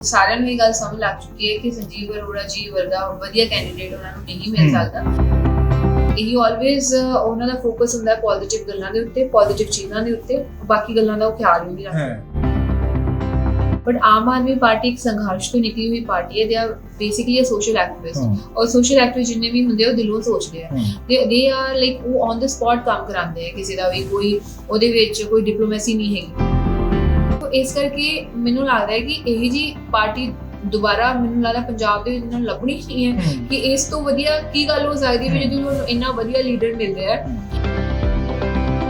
ਸਾਰਿਆਂ ਨੂੰ ਇਹ ਗੱਲ ਸਮਝ ਲੱਗ ਚੁੱਕੀ ਹੈ ਕਿ ਸੰਜੀਵ ਅਰੋੜਾ ਜੀ ਵਰਗਾ ਵਧੀਆ ਕੈਂਡੀਡੇਟ ਉਹਨਾਂ ਨੂੰ ਨਹੀਂ ਮਿਲ। ਸਕਦਾ। ਇਹ ਆਲਵੇਜ਼ ਉਹਨਾਂ ਦਾ ਫੋਕਸ ਹੁੰਦਾ ਹੈ ਪੋਜ਼ਿਟਿਵ ਗੱਲਾਂ ਦੇ ਉੱਤੇ ਪੋਜ਼ਿਟਿਵ ਚੀਜ਼ਾਂ ਦੇ ਉੱਤੇ ਬਾਕੀ ਗੱਲਾਂ ਦਾ ਉਹ ਖਿਆਲ ਨਹੀਂ ਰੱਖਦਾ। ਬਟ ਆਮ ਆਦਮੀ ਪਾਰਟੀ ਇੱਕ ਸੰਘਰਸ਼ ਤੋਂ ਨਿਕਲੀ ਹੋਈ ਪਾਰਟੀ ਹੈ they are basically uh social activist ਔਰ ਸੋਸ਼ਲ ਐਕਟਿਵਿਸਟ ਜਿੰਨੇ ਵੀ ਹੁੰਦੇ ਉਹ ਦਿਲੋਂ ਸੋਚਦੇ ਆ। ਦੇ ਦੇ ਆਰ ਲਾਈਕ ਉਹ ਔਨ ਦ ਸਪੌਟ ਕੰਮ ਕਰਾਉਂਦੇ ਆ ਕਿਸੇ ਦਾ ਵੀ ਕੋਈ ਉਹਦੇ ਵਿੱਚ ਕੋਈ ਡਿਪਲੋਮੈਸੀ ਨਹੀਂ ਹੈਗੀ। ਇਸ ਕਰਕੇ ਮੈਨੂੰ ਲੱਗਦਾ ਹੈ ਕਿ ਇਹ ਜੀ ਪਾਰਟੀ ਦੁਬਾਰਾ ਮੈਨੂੰ ਲੱਗਦਾ ਪੰਜਾਬ ਦੇ ਵਿੱਚ ਲੱਭਣੀ ਨਹੀਂ ਹੈ ਕਿ ਇਸ ਤੋਂ ਵਧੀਆ ਕੀ ਗੱਲ ਹੋ ਸਕਦੀ ਹੈ ਵੀ ਜਦੋਂ ਤੁਹਾਨੂੰ ਇੰਨਾ ਵਧੀਆ ਲੀਡਰ ਮਿਲ ਰਿਹਾ ਹੈ।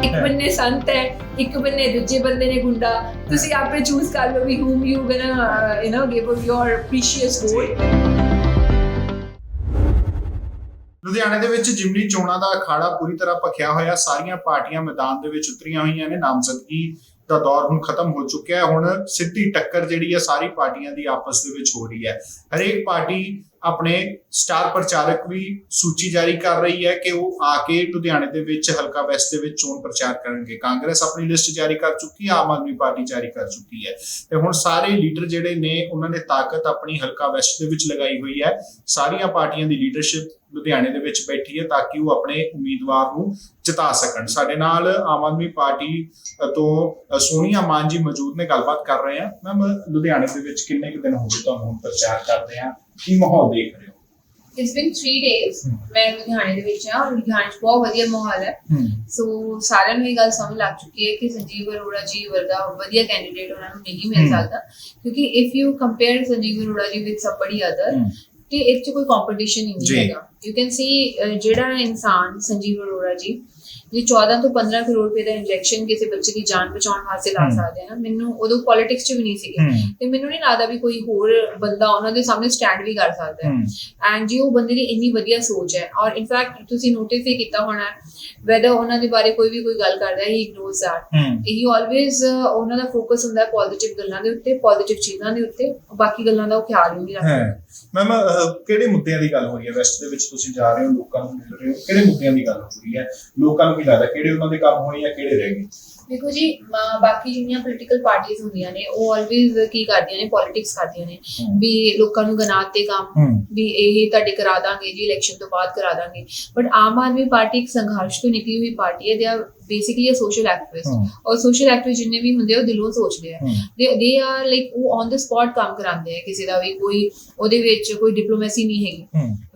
ਇੱਕ ਬੰਨੇ ਸੰਤ ਹੈ ਇੱਕ ਬੰਨੇ ਦੂਜੇ ਬੰਦੇ ਨੇ ਗੁੰਡਾ। ਤੁਸੀਂ ਆਪੇ ਚੂਜ਼ ਕਰ ਲਓ ਵੀ you gonna uh, you know give your precious vote ਲੁਧਿਆਣੇ ਦੇ ਵਿੱਚ ਜਿਮਨੀ ਚੋਣਾਂ ਦਾ ਅਖਾੜਾ ਪੂਰੀ ਤਰ੍ਹਾਂ ਭਖਿਆ ਹੋਇਆ। ਸਾਰੀਆਂ ਪਾਰਟੀਆਂ ਮੈਦਾਨ ਦੇ ਵਿੱਚ ਉਤਰੀਆਂ ਹੋਈਆਂ ਨੇ। ਨਾਮਜ਼ਦਗੀ ਦਾ ਦੌਰ ਹੁਣ ਖਤਮ ਹੋ ਚੁੱਕਿਆ ਹੈ। ਹੁਣ ਸਿੱਧੀ ਟੱਕਰ ਜਿਹੜੀ ਹੈ ਸਾਰੀ ਪਾਰਟੀਆਂ ਦੀ ਆਪਸ ਦੇ ਵਿੱਚ ਹੋ ਰਹੀ ਹੈ। ਹਰੇਕ ਪਾਰਟੀ ਆਪਣੇ ਸਟਾਰ ਪ੍ਰਚਾਰਕ ਵੀ ਸੂਚੀ ਜਾਰੀ ਕਰ ਰਹੀ ਹੈ ਕਿ ਉਹ ਆ ਕੇ ਲੁਧਿਆਣੇ ਦੇ ਵਿੱਚ, ਹਲਕਾ ਵੈਸਟ ਦੇ ਵਿੱਚ ਚੋਣ ਪ੍ਰਚਾਰ ਕਰਨਗੇ। ਕਾਂਗਰਸ ਆਪਣੀ ਲਿਸਟ ਜਾਰੀ ਕਰ ਚੁੱਕੀ ਹੈ, ਆਮ ਆਦਮੀ ਪਾਰਟੀ ਜਾਰੀ ਕਰ ਚੁੱਕੀ ਹੈ। ਤੇ ਹੁਣ ਸਾਰੇ ਲੀਡਰ ਜਿਹੜੇ ਨੇ, ਉਹਨਾਂ ਨੇ ਤਾਕਤ ਆਪਣੀ ਹਲਕਾ ਵੈਸਟ ਦੇ ਵਿੱਚ ਲਗਾਈ ਹੋਈ ਹੈ। ਸਾਰੀਆਂ ਪਾਰਟੀਆਂ ਦੀ ਲੀਡਰਸ਼ਿਪ ਲੁਧਿਆਣੇ ਦੇ ਵਿੱਚ ਬੈਠੀ ਹੈ ਤਾਂ ਕਿ ਉਹ ਆਪਣੇ ਉਮੀਦਵਾਰ ਨੂੰ ਜਿਤਾ ਸਕਣ। ਸਾਡੇ ਨਾਲ ਆਮ ਆਦਮੀ ਪਾਰਟੀ ਤੋਂ ਸੋਨੀਆ ਮਾਨ ਜੀ ਮੌਜੂਦ ਨੇ, ਗੱਲਬਾਤ ਕਰ ਰਹੇ ਹਾਂ। ਮੈਮ, ਲੁਧਿਆਣੇ ਦੇ ਵਿੱਚ ਕਿੰਨੇ ਕੁ ਦਿਨ ਹੋ ਗਏ ਤੁਹਾਨੂੰ ਹੁਣ ਪ੍ਰਚਾਰ ਕਰਦੇ ਆ ਕੀ ਮਾਹੌਲ ਦੇਖ ਰਹੇ ਹੋ it's been 3 days ਹਮ। ਮੈਂ ਲੁਧਿਆਣੇ ਦੇ ਵਿੱਚ ਹਾਂ ਔਰ ਲੁਧਿਆਣੇ 'ਚ ਬਹੁਤ ਵਧੀਆ ਮਾਹੌਲ ਹੈ ਸੋ ਸਾਰਿਆਂ ਨੂੰ ਇਹ ਗੱਲ ਸਮਝ ਲੱਗ ਚੁੱਕੀ ਹੈ ਕਿ ਸੰਜੀਵ ਅਰੋੜਾ ਜੀ ਵਰਗਾ ਵਧੀਆ ਕੈਂਡੀਡੇਟ ਉਹਨਾਂ ਨੂੰ ਨਹੀਂ ਮਿਲ। ਸਕਦਾ ਕਿਉਂਕਿ if you compare Sanjeev Arora ji with other ਹਮ। ਤੇ ਇਹ 'ਚ ਕੋਈ ਕੰਪੀਟੀਸ਼ਨ ਹੀ। ਨਹੀਂ ਹੈਗਾ ਯੂ ਕੈਨ ਸੀ ਜਿਹੜਾ ਇਨਸਾਨ ਸੰਜੀਵ ਅਰੋੜਾ ਜੀ ਜੇ 14 ਤੋਂ 15 ਕਰੋੜ ਰੁਪਏ ਦਾ ਇੰਜੈਕਸ਼ਨ ਕਿਸੇ ਬੱਚੇ ਦੀ ਜਾਨ ਬਚਾਉਣ ਵਾਸਤੇ ਲਾ। ਸਕਦੇ ਹਨ ਮੈਨੂੰ ਉਦੋਂ ਪੋਲਿਟਿਕਸ 'ਚ ਵੀ ਨਹੀਂ ਸੀਗੇ। ਤੇ ਮੈਨੂੰ ਨਹੀਂ ਲੱਗਦਾ ਵੀ ਕੋਈ ਹੋਰ ਬੰਦਾ ਉਹਨਾਂ ਦੇ ਸਾਹਮਣੇ ਸਟੈਂਡ ਵੀ ਕਰ ਸਕਦਾ ਹੈ। ਐਂਡ ਜੀ ਉਹ ਬੰਦੇ ਦੀ ਇੰਨੀ ਵਧੀਆ ਸੋਚ ਹੈ ਔਰ ਇਨਫੈਕਟ ਤੁਸੀਂ ਨੋਟਿਸ ਹੀ ਕੀਤਾ ਹੋਣਾ ਵੈਦਰ ਉਹਨਾਂ ਦੇ ਬਾਰੇ ਕੋਈ ਵੀ ਕੋਈ ਗੱਲ ਕਰਦਾ ਹੈ ਹੀ ਇਗਨੋਰਸ ਦੈਟ ਹੀ। ਆਲਵੇਜ਼ ਉਹਨਾਂ ਦਾ ਫੋਕਸ ਹੁੰਦਾ ਹੈ ਪੋਜ਼ਿਟਿਵ ਗੱਲਾਂ ਦੇ ਉੱਤੇ ਪੋਜ਼ਿਟਿਵ ਚੀਜ਼ਾਂ ਦੇ ਉੱਤੇ। ਬਾਕੀ ਗੱਲਾਂ ਦਾ ਉਹ ਖਿਆਲ ਨਹੀਂ ਰੱਖਦਾ। ਮੈਮ ਕਿਹੜੇ ਮੁੱਦਿਆਂ ਦੀ ਗੱਲ ਹੋ ਰਹੀ ਹੈ? ਵੈਸਟ ਦੇ ਵਿੱਚ ਤੁਸੀਂ ਜਾ ਰਹੇ ਹੋ ਲੋਕਾਂ ਨੂੰ ਮਿਲ ਰਹੇ ਹੋ। ਕਿਹੜੇ ਮੁੱਦਿਆਂ ਦੀ ਗੱਲ ਹੋ ਰਹੀ ਹੈ? ਲੋਕਾਂ ਨੂੰ ਕੀ ਲੱਗਦਾ ਕਿਹੜੇ ਉਹਨਾਂ ਦੇ ਕੰਮ ਹੋਣੇ ਜਾਂ ਕਿਹੜੇ ਰਹਿ ਗਏ? ਦੇਖੋ ਜੀ ਬਾਕੀ ਜਿਹੜੀਆਂ ਪੋਲੀਟੀਕਲ ਪਾਰਟੀਆਂ ਹੁੰਦੀਆਂ ਨੇ ਉਹ ਆਲਵੇਜ਼ ਕੀ ਕਰਦੀਆਂ ਨੇ ਪੋਲਿਟਿਕਸ ਕਰਦੀਆਂ ਨੇ ਵੀ ਲੋਕਾਂ ਨੂੰ ਗਨਾਤ ਤੇ ਕੰਮ ਵੀ ਇਹ ਤੁਹਾਡੇ ਕਰਾ ਦਾਂਗੇ ਜੀ ਇਲੈਕਸ਼ਨ ਤੋਂ ਬਾਅਦ ਕਰਾ ਦਾਂਗੇ। ਬਟ ਆਮ ਆਦਮੀ ਪਾਰਟੀ ਇੱਕ ਸੰਘਰਸ਼ ਤੋਂ ਨਿਕਲੀ ਹੋਈ ਪਾਰਟੀ ਹੈ they are basically uh social activist ਔਰ ਸੋਸ਼ਲ ਐਕਟਿਵਿਸਟ ਜਿੰਨੇ ਵੀ ਹੁੰਦੇ ਆ ਉਹ ਦਿਲੋਂ ਸੋਚਦੇ ਆ। ਦੇ ਦੇ ਆਰ ਲਾਈਕ ਉਹ ਔਨ ਦ ਸਪੌਟ ਕੰਮ ਕਰਾਉਂਦੇ ਆ ਕਿਸੇ ਦਾ ਵੀ ਕੋਈ ਉਹਦੇ ਵਿੱਚ ਕੋਈ ਡਿਪਲੋਮੈਸੀ ਨਹੀਂ ਹੈਗੀ।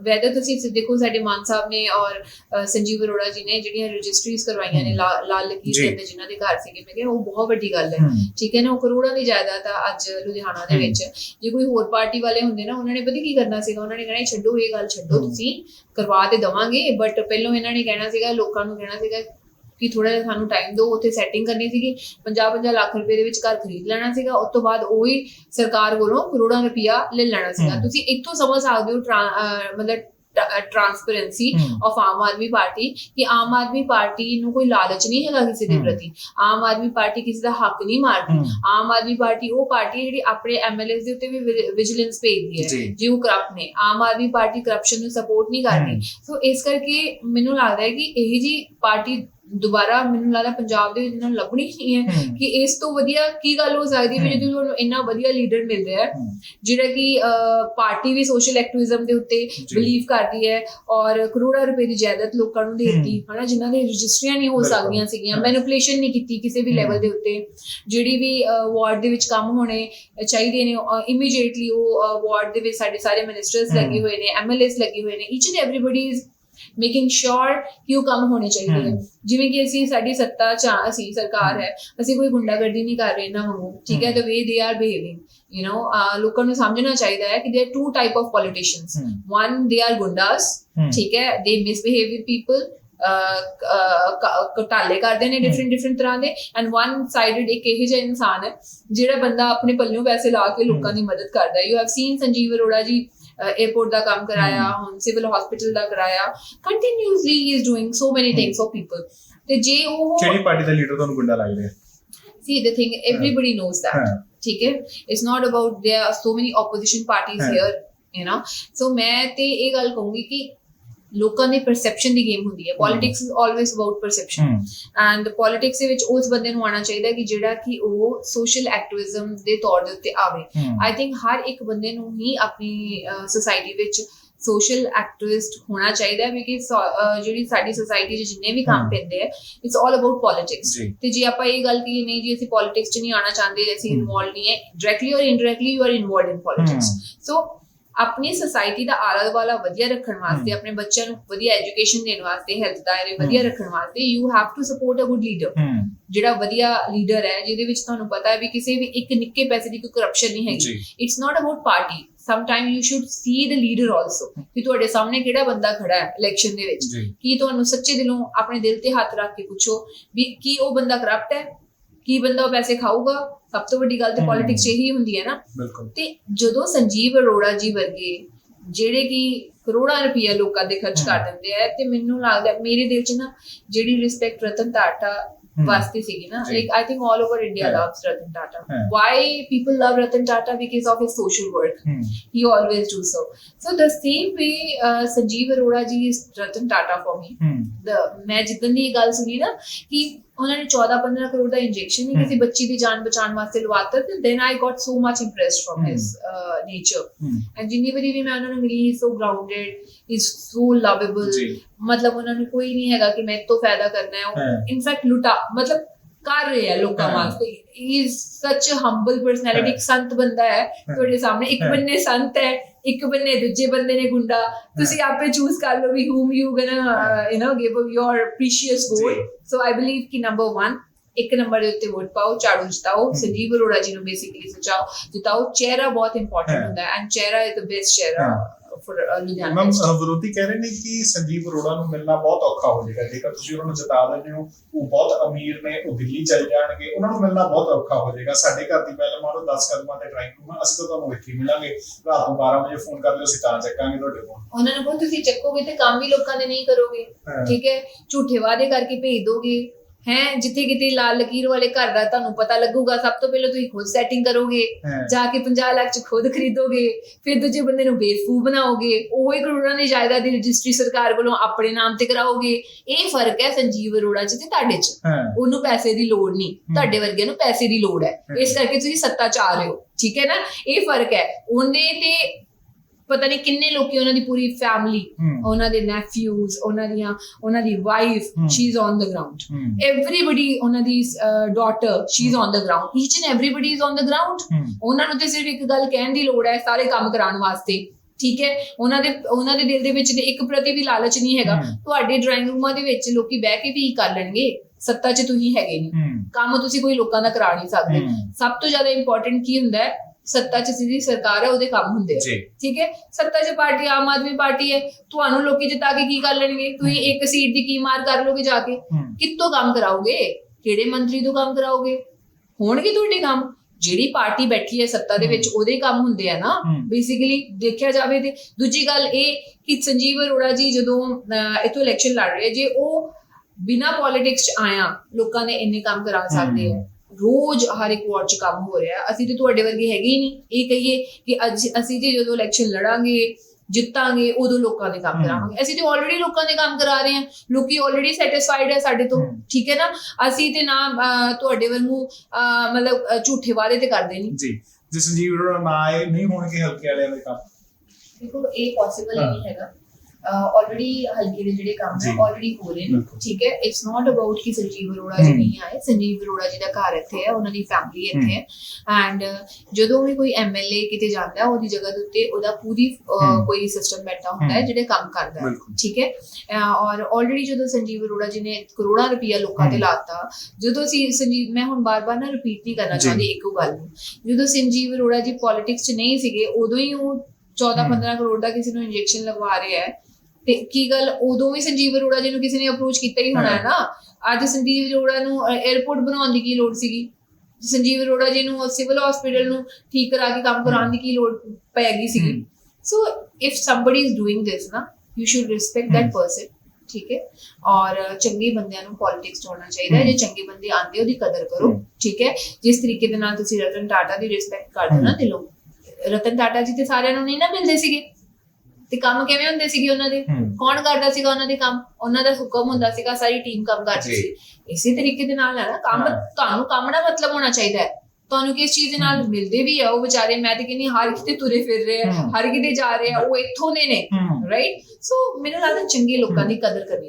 ਵੈਦਰ ਤੁਸੀਂ ਦੇਖੋ ਸਾਡੇ ਮਾਨ ਸਾਹਿਬ ਨੇ ਔਰ ਸੰਜੀਵ ਅਰੋੜਾ ਜੀ ਨੇ ਜਿਹੜੀਆਂ ਰਜਿਸਟਰੀਜ਼ ਕਰਵਾਈਆਂ ਨੇ ਲਾਲ ਲਕੀਰ। ਦੇ ਅੰਦਰ ਜਿਨ੍ਹਾਂ ਦੇ ਘਰ ਸੀਗੇ ਮੈਂ ਕਿਹਾ ਉਹ ਬਹੁਤ ਵੱਡੀ ਗੱਲ ਹੈ। ਠੀਕ ਹੈ ਨਾ ਉਹ ਕਰੋੜਾਂ ਦੀ ਜਾਇਦਾਦ ਆ ਅੱਜ ਲੁਧਿਆਣਾ ਦੇ। ਵਿੱਚ। ਜੇ ਕੋਈ ਹੋਰ ਪਾਰਟੀ ਵਾਲੇ ਹੁੰਦੇ ਨਾ ਉਹਨਾਂ ਨੇ ਪਤਾ ਕੀ ਕਰਨਾ ਸੀਗਾ? ਉਹਨਾਂ ਨੇ ਕਹਿਣਾ "ਇਹ ਛੱਡੋ ਇਹ ਗੱਲ ਛੱਡੋ। ਤੁਸੀਂ ਕਰਵਾ ਤੇ ਦਵਾਂਗੇ। ਬਟ ਪਹਿਲਾਂ ਇਹਨਾਂ ਨੇ ਕਹਿਣਾ ਸੀਗਾ ਲੋਕਾਂ ਨੂੰ ਕਹਿਣਾ ਸੀਗਾ ਕਿ ਥੋੜਾ ਜਿਹਾ ਸਾਨੂੰ ਟਾਈਮ ਦਿਓ ਉੱਥੇ ਸੈਟਿੰਗ ਕਰਨੀ ਸੀਗੀ 50-50 ਲੱਖ ਰੁਪਏ ਦੇ ਵਿੱਚ ਘਰ ਖਰੀਦ ਲੈਣਾ ਸੀਗਾ ਉਸ ਤੋਂ ਬਾਅਦ ਉਹੀ ਸਰਕਾਰ ਕੋਲੋਂ ਕਰੋੜਾਂ ਰੁਪਇਆ ਲੈ ਲੈਣਾ ਸੀਗਾ। ਤੁਸੀਂ ਇੱਥੋਂ ਸਮਝ ਸਕਦੇ ਹੋ ਮਤਲਬ transparency of Aam Aadmi Party ਕਿ ਆਮ ਆਦਮੀ ਪਾਰਟੀ ਨੂੰ ਕੋਈ ਲਾਲਚ ਨਹੀਂ ਹੈਗਾ ਕਿਸੇ ਦੇ। ਪ੍ਰਤੀ। ਆਮ ਆਦਮੀ ਪਾਰਟੀ ਕਿਸੇ ਦਾ ਹੱਕ ਨਹੀਂ ਮਾਰਦੀ। ਆਮ ਆਦਮੀ ਪਾਰਟੀ ਉਹ ਪਾਰਟੀ ਜਿਹੜੀ ਆਪਣੇ ਐਮਐਲਏਸ ਦੇ ਉੱਤੇ ਵੀ ਵਿਜੀਲੈਂਸ ਭੇਜਦੀ ਹੈ। ਜੇ। ਉਹ ਕਰਪਟ ਨੇ। ਆਮ ਆਦਮੀ ਪਾਰਟੀ ਕਰਪਸ਼ਨ ਨੂੰ ਸਪੋਰਟ ਨਹੀਂ ਕਰਦੀ। ਸੋ ਇਸ ਕਰਕੇ ਮੈਨੂੰ ਲੱਗਦਾ ਹੈ ਕਿ ਇਹ ਜੀ ਪਾਰਟੀ ਦੁਬਾਰਾ ਮੈਨੂੰ ਲੱਗਦਾ ਪੰਜਾਬ ਦੇ ਵਿੱਚ ਇਹਨਾਂ ਨੂੰ ਲੱਭਣੀ ਨਹੀਂ ਹੈ ਕਿ ਇਸ ਤੋਂ ਵਧੀਆ ਕੀ ਗੱਲ ਹੋ ਸਕਦੀ ਹੈ। ਜਦੋਂ ਤੁਹਾਨੂੰ ਇੰਨਾ ਵਧੀਆ ਲੀਡਰ ਮਿਲ ਰਿਹਾ ਹੈ ਜਿਹੜਾ ਕਿ ਪਾਰਟੀ ਵੀ ਸੋਸ਼ਲ ਐਕਟਿਵਿਜ਼ਮ ਦੇ ਉੱਤੇ ਬਿਲੀਵ ਕਰਦੀ ਹੈ ਔਰ ਕਰੋੜਾਂ ਰੁਪਏ ਦੀ ਜਾਇਦਾਦ ਲੋਕਾਂ ਨੂੰ ਦੇਤੀ ਹਨਾ ਜਿਨ੍ਹਾਂ ਦੇ ਰਜਿਸਟਰੀਆਂ ਨਹੀਂ ਹੋ। ਸਕਦੀਆਂ ਸੀਗੀਆਂ। ਮੈਨੂਪੂਲੇਸ਼ਨ ਨਹੀਂ ਕੀਤੀ ਕਿਸੇ ਵੀ। ਲੈਵਲ ਦੇ ਉੱਤੇ ਜਿਹੜੀ ਵੀ ਵਾਰਡ ਦੇ ਵਿੱਚ ਕੰਮ ਹੋਣੇ ਚਾਹੀਦੇ ਨੇ ਇਮੀਡੀਏਟਲੀ ਉਹ ਵਾਰਡ ਦੇ ਵਿੱਚ ਸਾਡੇ ਸਾਰੇ ਮਿਨਿਸਟਰਸ। ਲੱਗੇ ਹੋਏ ਨੇ ਐਮਐਲਏਸ ਲੱਗੇ ਹੋਏ ਨੇ each and everybody is making ਸ਼ੋਰ ਕਿ ਉਹ ਕੰਮ ਹੋਣੇ ਹੈ ਜਿਵੇਂ ਕਿ ਅਸੀਂ ਸਾਡੀ ਸੱਤਾ ਚਾ ਅਸੀਂ ਸਰਕਾਰ ਹੈ ਅਸੀਂ ਕੋਈ ਗੁੰਡਾਗਰਦੀ ਨਹੀਂ ਕਰ ਰਹੇ ਨਾ ਵਾਂਗੂ ਠੀਕ ਹੈ ਦ ਵੇ ਦੇ ਆਰ ਬਿਹੇਵਿੰਗ ਯੂ نو ਲੋਕਾਂ ਨੂੰ ਸਮਝਣਾ ਚਾਹੀਦਾ ਹੈ ਕਿ they are two type of politicians one they are goondas ਠੀਕ ਹੈ ਦੇ ਮਿਸਬਿਹੇਵ ਵਿਦ ਪੀਪਲ ਘਟਾਲੇ ਕਰਦੇ ਨੇ ਡਿਫਰੈਂਟ ਡਿਫਰੈਂਟ ਤਰ੍ਹਾਂ ਦੇ। ਐਂਡ ਵਨ ਸਾਈਡਡ ਇੱਕ ਇਹੋ ਜਿਹਾ ਇਨਸਾਨ ਹੈ ਜਿਹੜਾ ਬੰਦਾ ਆਪਣੇ ਪੱਲਿਓਂ ਪੈਸੇ ਲਾ ਕੇ ਲੋਕਾਂ ਦੀ ਮਦਦ ਕਰਦਾ you have seen Sanjeev Arora ji airport ਦਾ ਕੰਮ ਕਰਾਇਆ ਹੁਣ ਸਿਵਲ ਹਸਪੀਟਲ ਦਾ ਕਰਾਇਆ continuously he is doing so many things for people ਤੇ ਜੇ ਉਹ ਕਿਹੜੀ ਪਾਰਟੀ ਦਾ ਲੀਡਰ ਤੁਹਾਨੂੰ ਗੁੰਡਾ ਲੱਗਦਾ see the thing everybody knows that ਠੀਕ ਹੈ? It's not about there are so many opposition parties here you know? So ਮੈਂ ਤੇ ਇਹ ਗੱਲ ਕਹੂੰਗੀ ਕਿ ਲੋਕਾਂ ਦੀ ਪਰਸੈਪਸ਼ਨ ਦੀ ਗੇਮ ਹੁੰਦੀ ਹੈ। Politics is always about perception and politics ਦੇ ਵਿੱਚ ਉਸ ਬੰਦੇ ਨੂੰ ਆਉਣਾ ਚਾਹੀਦਾ ਕਿ ਜਿਹੜਾ ਕਿ ਉਹ ਸੋਸ਼ਲ ਐਕਟਿਵਿਜ਼ਮ ਦੇ ਤੌਰ ਦੇ ਉੱਤੇ ਆਵੇ। ਆਈ ਥਿੰਕ ਹਰ ਇੱਕ ਬੰਦੇ ਨੂੰ ਹੀ ਆਪਣੀ ਸੋਸਾਇਟੀ ਵਿੱਚ ਸੋਸ਼ਲ ਐਕਟਿਵਿਸਟ ਹੋਣਾ ਚਾਹੀਦਾ ਹੈ ਕਿਉਂਕਿ ਜਿਹੜੀ ਸਾਡੀ ਸੋਸਾਇਟੀ 'ਚ ਜਿੰਨੇ ਵੀ ਕੰਮ। ਪੈਂਦੇ ਆ ਇਟਸ ਆਲ ਅਬਾਊਟ ਪੋਲਿਟਿਕਸ ਤੇ ਜੇ ਆਪਾਂ ਇਹ ਗੱਲ ਕਹੀਏ ਨਹੀਂ ਜੀ ਅਸੀਂ ਪੋਲਿਟਿਕਸ 'ਚ ਨਹੀਂ ਆਉਣਾ ਚਾਹੁੰਦੇ ਅਸੀਂ ਹਮ। ਇਨਵੋਲਵ ਨਹੀਂ ਹੈ। Directly or indirectly you are involved in politics so ਆਪਣੀ ਸੋਸਾਇਟੀ ਦਾ ਆਲਾ ਦੁਆਲਾ ਵਧੀਆ ਰੱਖਣ ਵਾਸਤੇ। ਆਪਣੇ ਬੱਚਿਆਂ ਨੂੰ ਵਧੀਆ ਐਜੂਕੇਸ਼ਨ ਦੇਣ ਵਾਸਤੇ ਹੈਲਥ ਦਾਇਰੇ ਵਧੀਆ। ਰੱਖਣ ਵਾਸਤੇ you have to support a good leader ਜਿਹੜਾ ਵਧੀਆ ਲੀਡਰ ਹੈ ਜਿਹਦੇ ਵਿੱਚ ਤੁਹਾਨੂੰ ਪਤਾ ਹੈ ਵੀ ਕਿਸੇ ਵੀ ਇੱਕ ਨਿੱਕੇ ਪੈਸੇ ਦੀ ਕੋਈ ਕਰਪਸ਼ਨ ਨਹੀਂ ਹੈਗੀ। It's not about party some time you should see the leader also ਕਿ ਤੁਹਾਡੇ ਸਾਹਮਣੇ ਕਿਹੜਾ ਬੰਦਾ ਖੜਾ ਹੈ ਇਲੈਕਸ਼ਨ ਦੇ ਵਿੱਚ। ਕੀ ਤੁਹਾਨੂੰ ਸੱਚੇ ਦਿਲੋਂ ਆਪਣੇ ਦਿਲ ਤੇ ਹੱਥ ਰੱਖ ਕੇ ਪੁੱਛੋ ਵੀ ਕੀ ਉਹ ਬੰਦਾ ਕਰਪਟ ਹੈ? ਕੀ ਬੰਦਾ ਉਹ ਪੈਸੇ ਖਾਊਗਾ ਸਭ ਤੋਂ ਵੱਡੀ ਗੱਲ ਤੇ। ਪੋਲਿਟਿਕਸ ਇਹੀ ਹੁੰਦੀ ਹੈ ਨਾ ਬਿਲਕੁਲ ਤੇ ਜਦੋਂ ਸੰਜੀਵ ਅਰੋੜਾ ਜੀ ਵਰਗੇ ਜਿਹੜੇ ਕਿ ਕਰੋੜਾਂ ਰੁਪਈਆ ਲੋਕਾਂ ਦੇ ਖਰਚ ਕਰ। ਦਿੰਦੇ ਆ ਤੇ ਮੈਨੂੰ ਲੱਗਦਾ ਮੇਰੇ ਦਿਲ 'ਚ ਨਾ ਜਿਹੜੀ ਰਿਸਪੈਕਟ ਰਤਨ ਟਾਟਾ। ਵਾਸਤੇ ਸੀਗੀ ਨਾ ਜੀ। Like I think all over India. Loves Ratan Tata. Why people love Ratan Tata because of his social work ਹੂੰ so so the same way uh, sanjeev arora ji is ratan tata for me ਹੂੰ the ਮੈਂ ਜਿੱਦਣ ਦੀ ਇਹ ਗੱਲ ਸੁਣੀ ਨਾ ਕਿ ਉਹਨਾਂ ਨੇ 14 15 ਕਰੋੜ ਦਾ ਇੰਜੈਕਸ਼ਨ ਹੀ। ਕਿਸੇ ਬੱਚੀ ਦੀ ਜਾਨ ਬਚਾਉਣ ਵਾਸਤੇ ਲਵਾਤਾ ਤੇ then i got so much impressed from hmm. his uh, nature. ਹੂੰ। And ਜਿੰਨੀ ਵਾਰੀ ਵੀ ਮੈਂ ਉਹਨਾਂ ਨੂੰ ਮਿਲੀ grounded is so lovable. ਜੀ। ਮਤਲਬ ਉਹਨਾਂ ਨੂੰ ਕੋਈ ਨਹੀਂ ਹੈਗਾ ਕਿ ਮੈਂ ਤੋਂ ਫਾਇਦਾ ਕਰਨਾ ਹੈ। ਇਨਫੈਕਟ ਲੁਟਾ ਮਤਲਬ ਕਰ ਰਹੇ ਆ ਲੋਕਾਂ। ਵਾਸਤੇ। He is such humble personality ਸੰਤ ਬੰਦਾ ਹੈ ਤੁਹਾਡੇ ਸਾਹਮਣੇ ਇੱਕ। ਬੰਨੇ ਸੰਤ ਹੈ। ਇੱਕ ਬੰਨੇ ਦੂਜੇ ਬੰਦੇ ਨੇ ਗੁੰਡਾ ਤੁਸੀਂ ਆਪੇ ਚੂਜ਼ ਕਰ ਲਓ ਵੀ whom you gonna you know give your precious vote so I believe ਕਿ ਨੰਬਰ 1 ਇੱਕ ਨੰਬਰ ਦੇ ਉੱਤੇ ਵੋਟ ਪਾਓ ਝਾੜੂ ਜਿਤਾਓ ਸੰਜੀਵ ਅਰੋੜਾ ਜੀ ਨੂੰ ਬੇਸਿਕਲੀ ਸਚਾਓ ਜਿਤਾਓ। ਚਿਹਰਾ ਬਹੁਤ ਇੰਪੋਰਟੈਂਟ ਹੁੰਦਾ ਐਂਡ ਚਿਹਰਾ ਇਜ਼ ਦ ਬੈਸਟ ਚਿਹਰਾ। Ludhiana ma'am district. ਵਿਰੋਧੀ ਕਹਿ ਰਹੇ ਨੇ ਕਿ ਸੰਜੀਵ ਅਰੋੜਾ ਨੂੰ ਮਿਲਣਾ ਬਹੁਤ ਔਖਾ ਹੋ ਜਾਏਗਾ। ਜੇਕਰ ਤੁਸੀਂ ਉਹਨਾਂ ਨੂੰ ਜਿਤਾ ਦਿੰਦੇ ਹੋ ਉਹ ਬਹੁਤ ਅਮੀਰ ਨੇ ਉਹ ਦਿੱਲੀ ਚਲੇ ਜਾਣਗੇ ਉਹਨਾਂ ਨੂੰ ਮਿਲਣਾ ਬਹੁਤ ਔਖਾ ਹੋ ਜਾਏਗਾ। ਸਾਡੇ ਘਰ ਦੀ ਪਹਿਲ ਮਾਰੋ 10 ਕਦਮਾਂ ਤੇ ਡਰਾਈਵ ਰੂਮ ਅਸੀਂ ਤਾਂ ਤੁਹਾਨੂੰ ਇੱਥੇ ਹੀ ਮਿਲਾਂਗੇ। ਰਾਤ ਨੂੰ 12 ਵਜੇ ਫੋਨ ਕਰ ਲਿਓ ਅਸੀਂ ਤਾਂ ਚੱਕਾਂਗੇ ਤੁਹਾਡੇ ਫੋਨ ਉਹਨਾਂ ਨੂੰ ਕਹੋ ਤੁਸੀਂ ਚੱਕੋਗੇ ਤੇ ਕੰਮ ਵੀ ਲੋਕਾਂ ਦੇ ਨਹੀਂ ਕਰੋਗੇ। ਠੀਕ ਹੈ? ਝੂਠੇ ਵਾਅਦੇ ਕਰਕੇ ਭੇਜ ਦੋਗੇ। ਹੈ ਜਿੱਥੇ ਕਿਤੇ ਲਾਲ ਲਕੀਰ ਵਾਲੇ ਘਰ ਦਾ ਤੁਹਾਨੂੰ ਪਤਾ ਲੱਗੂਗਾ ਸਭ ਤੋਂ ਪਹਿਲਾਂ ਤੁਸੀਂ ਖੁਦ ਸੈਟਿੰਗ ਕਰੋਗੇ ਜਾ ਕੇ 50 ਲੱਖ ਚ ਖੁਦ ਖਰੀਦੋਗੇ ਫਿਰ ਦੂਜੇ ਬੰਦੇ ਨੂੰ ਬੇਵਕੂਫ ਬਣਾਓਗੇ ਉਹ ਹੀ ਕਰੋੜਾਂ ਦੀ ਜਾਇਦਾਦ ਦੀ ਰਜਿਸਟਰੀ ਸਰਕਾਰ ਵੱਲੋਂ ਆਪਣੇ ਨਾਮ ਤੇ ਕਰਾਓਗੇ। ਇਹ ਫ਼ਰਕ ਹੈ ਸੰਜੀਵ ਅਰੋੜਾ ਚ ਤੇ ਤੁਹਾਡੇ ਚ। ਉਹਨੂੰ ਪੈਸੇ ਦੀ ਲੋੜ ਨਹੀਂ। ਤੁਹਾਡੇ ਵਰਗੇ ਨੂੰ ਪੈਸੇ ਦੀ ਲੋੜ ਹੈ। ਇਸ ਕਰਕੇ ਤੁਸੀਂ ਸੱਤਾ ਚ ਆ ਰਹੇ ਹੋ। ਠੀਕ ਹੈ ਨਾ? ਇਹ ਫ਼ਰਕ ਹੈ। ਉਹਨੇ ਤੇ ਪਤਾ ਨਹੀਂ ਕਿੰਨੇ ਲੋਕੀ ਉਹਨਾਂ ਦੀ ਪੂਰੀ ਫੈਮਿਲੀ ਉਹਨਾਂ ਦੇ ਨੈਫਿਊਜ਼ ਉਹਨਾਂ ਦੀਆਂ ਉਹਨਾਂ ਦੀ wife. She is on the ground everybody ਉਹਨਾਂ ਦੀ daughter she is on the ground each and everybody is on the ground ਉਹਨਾਂ ਨੂੰ ਤੇ ਸਿਰਫ ਇੱਕ ਗੱਲ ਕਹਿਣ ਦੀ ਲੋੜ ਹੈ ਸਾਰੇ ਕੰਮ ਕਰਾਉਣ ਵਾਸਤੇ। ਠੀਕ ਹੈ? ਉਹਨਾਂ ਦੇ ਉਹਨਾਂ ਦੇ ਦਿਲ ਦੇ ਵਿੱਚ ਤੇ ਇੱਕ ਪ੍ਰਤੀ ਵੀ ਲਾਲਚ ਨਹੀਂ ਹੈਗਾ। ਤੁਹਾਡੇ ਡਰਾਇੰਗ ਰੂਮਾਂ ਦੇ ਵਿੱਚ ਲੋਕੀ ਬਹਿ ਕੇ ਵੀ ਕਰ ਲੈਣਗੇ? ਸੱਤਾ 'ਚ ਤੁਸੀਂ ਹੈਗੇ ਨਹੀਂ ਕੰਮ ਤੁਸੀਂ ਕੋਈ ਲੋਕਾਂ ਦਾ ਕਰਾ ਨਹੀਂ ਸਕਦੇ। ਸਭ ਤੋਂ ਜ਼ਿਆਦਾ ਇੰਪੋਰਟੈਂਟ ਕੀ ਹੁੰਦਾ ਹੈ? ਸੱਤਾ 'ਚ ਸਿੱਧੀ ਸਰਕਾਰ ਹੈ ਉਹਦੇ ਕੰਮ ਹੁੰਦੇ ਆ। ਜੀ। ਠੀਕ ਹੈ? ਸੱਤਾ 'ਚ ਪਾਰਟੀ ਆਮ ਆਦਮੀ ਪਾਰਟੀ ਹੈ। ਤੁਹਾਨੂੰ ਲੋਕੀ ਜਿਤਾ ਕੇ ਕੀ ਕਰ ਲੈਣਗੇ? ਤੁਸੀਂ ਇੱਕ ਸੀਟ ਦੀ ਕੀ ਮਾਰ ਕਰ ਲੋਗੇ ਜਾ ਕੇ? ਕਿੱਥੋਂ ਕੰਮ ਕਰਾਓਗੇ? ਕਿਹੜੇ ਮੰਤਰੀ ਤੋਂ ਕੰਮ ਕਰਾਓਗੇ? ਹੋਣਗੇ ਤੁਹਾਡੇ ਕੰਮ। ਜਿਹੜੀ ਪਾਰਟੀ ਬੈਠੀ ਹੈ ਸੱਤਾ ਦੇ ਵਿੱਚ ਉਹਦੇ ਕੰਮ ਹੁੰਦੇ ਆ ਨਾ। ਹਮ। ਬੇਸਿਕਲੀ ਦੇਖਿਆ ਜਾਵੇ ਤੇ ਦੂਜੀ ਗੱਲ ਇਹ ਕਿ ਸੰਜੀਵ ਅਰੋੜਾ ਜੀ ਜਦੋਂ ਅਹ, ਇੱਥੋਂ ਇਲੈਕਸ਼ਨ ਲੜ ਰਹੇ ਜੇ ਉਹ ਬਿਨਾ ਪੋਲਿਟਿਕਸ ਚ ਆਇਆ ਲੋਕਾਂ ਦੇ ਇੰਨੇ ਕੰਮ ਕਰਾ ਸਕਦੇ ਆ। ਰੋਜ਼ ਹਰ ਇੱਕ ਵਾਰਡ ਚ ਕੰਮ ਹੋ ਰਿਹਾ ਅਸੀਂ ਤੇ ਤੁਹਾਡੇ ਵਰਗੇ ਹੈਗੇ ਹੀ ਨਹੀਂ। ਇਹ ਕਹੀਏ ਕਿ ਅੱਜ ਅਸੀਂ ਜੀ ਜਦੋਂ ਇਲੈਕਸ਼ਨ ਲੜਾਂਗੇ ਜਿੱਤਾਂਗੇ ਉਦੋਂ ਲੋਕਾਂ ਦੇ ਕੰਮ। ਕਰਾਵਾਂਗੇ। ਅਸੀਂ ਤੇ ਆਲਰੇਡੀ ਲੋਕਾਂ ਦੇ ਕੰਮ ਕਰਾ ਰਹੇ ਹਾਂ। ਲੋਕੀ ਆਲਰੇਡੀ ਸੈਟੀਸਫਾਈਡ ਹੈ ਸਾਡੇ ਤੋਂ। ਠੀਕ ਹੈ ਨਾ? ਅਸੀਂ ਤੇ ਨਾ ਤੁਹਾਡੇ ਵਾਂਗੂ ਮਤਲਬ ਝੂਠੇ ਵਾਅਦੇ ਤੇ ਕਰਦੇ ਨਹੀਂ। ਜੀ। ਜੇ ਸੰਜੀਵ ਅਰੋੜਾ ਨਾ ਆਏ ਨਹੀਂ ਹੋਣਗੇ ਹਲਕੇ ਵਾਲਿਆਂ ਦੇ ਕੰਮ। ਦੇਖੋ ਇਹ ਪੋਸੀਬਲ। ਨਹੀਂ ਹੈਗਾ। ਆਲਰੇਡੀ ਹਲਕੇ ਦੇ ਜਿਹੜੇ ਕੰਮ ਹੈ ਜੀ। ਆਲਰੇਡੀ ਹੋ ਰਹੇ ਨੇ। ਠੀਕ ਹੈ ਇਟਸ ਨਾਟ ਅਬਾਊਟ ਕਿ ਸੰਜੀਵ ਅਰੋੜਾ ਜੀ। ਨਹੀਂ ਆਏ ਸੰਜੀਵ ਅਰੋੜਾ ਜੀ ਦਾ ਘਰ ਇੱਥੇ ਹੈ ਉਹਨਾਂ ਦੀ ਫੈਮਿਲੀ ਇੱਥੇ ਹੈ ਐਂਡ ਜਦੋਂ ਵੀ ਕੋਈ ਐਮਐਲਏ ਕਿਤੇ ਜਾਂਦਾ ਉਹਦੀ ਜਗ੍ਹਾ ਦੇ ਉੱਤੇ ਉਹਦਾ ਪੂਰੀ। ਕੋਈ ਸਿਸਟਮ ਬੈਠਾ ਹੁੰਦਾ ਹੈ। ਜਿਹੜੇ ਕੰਮ ਕਰਦਾ ਹੈ ਠੀਕ ਹੈ ਔਰ ਆਲਰੇਡੀ ਜਦੋਂ ਸੰਜੀਵ ਅਰੋੜਾ ਜੀ ਨੇ ਕਰੋੜਾਂ ਰੁਪਈਆ ਲੋਕਾਂ ਤੇ। ਲਾਤਾ ਜਦੋਂ ਅਸੀਂ ਸੰਜੀਵ ਮੈਂ ਹੁਣ ਬਾਰ-ਬਾਰ ਨਾ ਰਿਪੀਟ ਨਹੀਂ ਕਰਨਾ। ਚਾਹੁੰਦੀ ਇੱਕੋ ਗੱਲ ਨੂੰ ਜਦੋਂ ਸੰਜੀਵ ਅਰੋੜਾ ਜੀ ਪੋਲਿਟਿਕਸ 'ਚ ਨਹੀਂ ਸੀਗੇ ਉਦੋਂ ਹੀ ਉਹ 14-15 ਕਰੋੜ ਦਾ ਕਿਸੇ ਨੂੰ ਇੰਜੈਕਸ਼ਨ ਲਗਵਾ ਰਿਹਾ ਹੈ ਤੇ ਕੀ ਗੱਲ ਉਦੋਂ ਵੀ ਸੰਜੀਵ ਅਰੋੜਾ ਜੀ ਨੂੰ ਕਿਸੇ ਨੇ ਅਪਰੋਚ ਕੀਤਾ ਹੀ ਹੋਣਾ ਹੈ ਨਾ ਅੱਜ ਸੰਜੀਵ ਅਰੋੜਾ ਨੂੰ 에어ਪੋਰਟ ਬਣਾਉਣ ਦੀ ਕੀ ਲੋੜ ਸੀਗੀ ਸੰਜੀਵ ਅਰੋੜਾ ਜੀ ਨੂੰ ਸਿਵਲ ਹਸਪੀਟਲ ਨੂੰ ਠੀਕ ਕਰਾ ਕੇ ਕੰਮ ਕਰਾਉਣ ਦੀ ਕੀ ਲੋੜ ਪੈ ਗਈ ਸੀਗੀ। So if somebody is doing this ਨਾ should respect that hmm. person ਠੀਕ ਹੈ ਔਰ ਚੰਗੇ ਬੰਦਿਆਂ ਨੂੰ ਪੋਲਿਟਿਕਸ 'ਚ ਹੋਣਾ ਚਾਹੀਦਾ। ਜੇ ਚੰਗੇ ਬੰਦੇ ਆਂਦੇ ਉਹਦੀ ਕਦਰ ਕਰੋ। ਠੀਕ ਹੈ ਜਿਸ ਤਰੀਕੇ ਦੇ ਨਾਲ ਤੁਸੀਂ ਰਤਨ ਟਾਟਾ ਦੀ ਰਿਸਪੈਕਟ ਕਰਦੇ ਹੋ ਨਾ ਹਮ। ਦਿਲੋਂ ਰਤਨ ਟਾਟਾ ਜੀ ਤੇ ਸਾਰਿਆਂ ਨੂੰ ਨਹੀਂ ਨਾ ਮਿਲਦੇ ਸੀਗੇ ਤੇ ਕੰਮ ਕਿਵੇਂ ਹੁੰਦੇ ਸੀਗੇ ਉਹਨਾਂ ਦੇ? ਕੌਣ ਕਰਦਾ ਸੀਗਾ ਉਹਨਾਂ ਦੇ ਕੰਮ? ਉਹਨਾਂ ਦਾ ਹੁਕਮ ਹੁੰਦਾ ਸੀਗਾ ਸਾਰੀ ਟੀਮ ਕੰਮ ਕਰਦੀ। ਸੀ। ਇਸੇ ਤਰੀਕੇ ਦੇ ਨਾਲ ਹੈ ਨਾ ਕੰਮ। ਤੁਹਾਨੂੰ ਕੰਮ ਦਾ ਮਤਲਬ ਹੋਣਾ ਚਾਹੀਦਾ ਹੈ। ਤੁਹਾਨੂੰ ਕਿਸ ਚੀਜ਼ ਦੇ ਨਾਲ ਮਿਲਦੇ ਵੀ ਆ? ਉਹ ਵਿਚਾਰੇ ਮੈਂ ਤੇ ਕਹਿੰਨੀ ਹਰ ਕਿਤੇ ਤੁਰੇ ਫਿਰ ਰਹੇ ਆ ਹੂੰ। ਹਰ ਕਿਤੇ ਜਾ ਰਹੇ ਆ ਉਹ ਇੱਥੋਂ ਦੇ ਨੇ ਰਾਈਟ ਸੋ ਮੈਨੂੰ ਲੱਗਦਾ ਚੰਗੇ ਲੋਕਾਂ ਦੀ ਕਦਰ ਕਰਨੀ